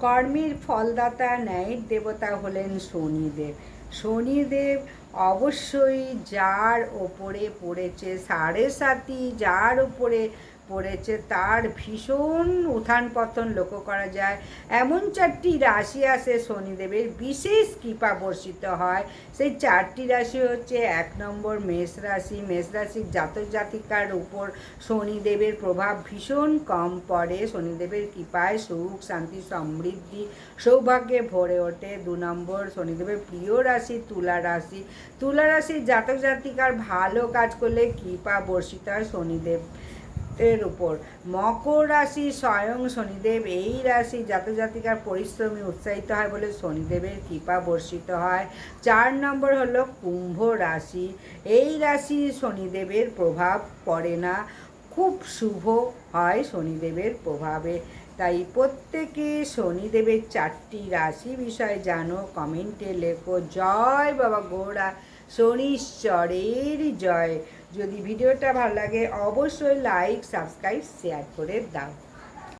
কর্মের ফলদাতা ন্যায়ের দেবতা হলেন শনিদেব। শনিদেব অবশ্যই যার ওপরে পড়েছে সাড়ে সাতি যার ওপরে পড়েছে, তার ভীষণ উত্থান পতন লক্ষ্য করা যায়। এমন চারটি রাশি আছে শনিদেবের, বিশেষ কৃপা বর্ষিত হয়। সেই চারটি রাশি হচ্ছে এক নম্বর মেষ রাশি। মেষ রাশির জাতক জাতিকার উপর শনিদেবের প্রভাব ভীষণ কম পড়ে। শনিদেবের কৃপায় সুখ, শান্তি, সমৃদ্ধি, সৌভাগ্যে ভরে ওঠে। দু নম্বর শনিদেবের প্রিয় রাশি তুলা রাশি। তুলা রাশির জাতক জাতিকার ভালো কাজ করলে কৃপা বর্ষিত হয় শনিদেব। এর উপর। মকর রাশি স্বয়ং শনিদেব। এই রাশি জাতক জাতিকার পরিশ্রমী উৎসাহিত হয় বলে শনিদেবের কৃপা বর্ষিত হয়। চার নম্বর হলো কুম্ভ রাশি। এই রাশি শনিদেবের প্রভাব পড়ে না। খুব শুভ হয় শনিদেবের প্রভাবে। তাই প্রত্যেকে শনিদেবের চারটি রাশি বিষয়ে জানো। কমেন্টে লেখো। জয় বাবা গৌড়া শনিশ্চরের জয়। যদি ভিডিওটা ভালো লাগে অবশ্যই লাইক সাবস্ক্রাইব শেয়ার করে দাও।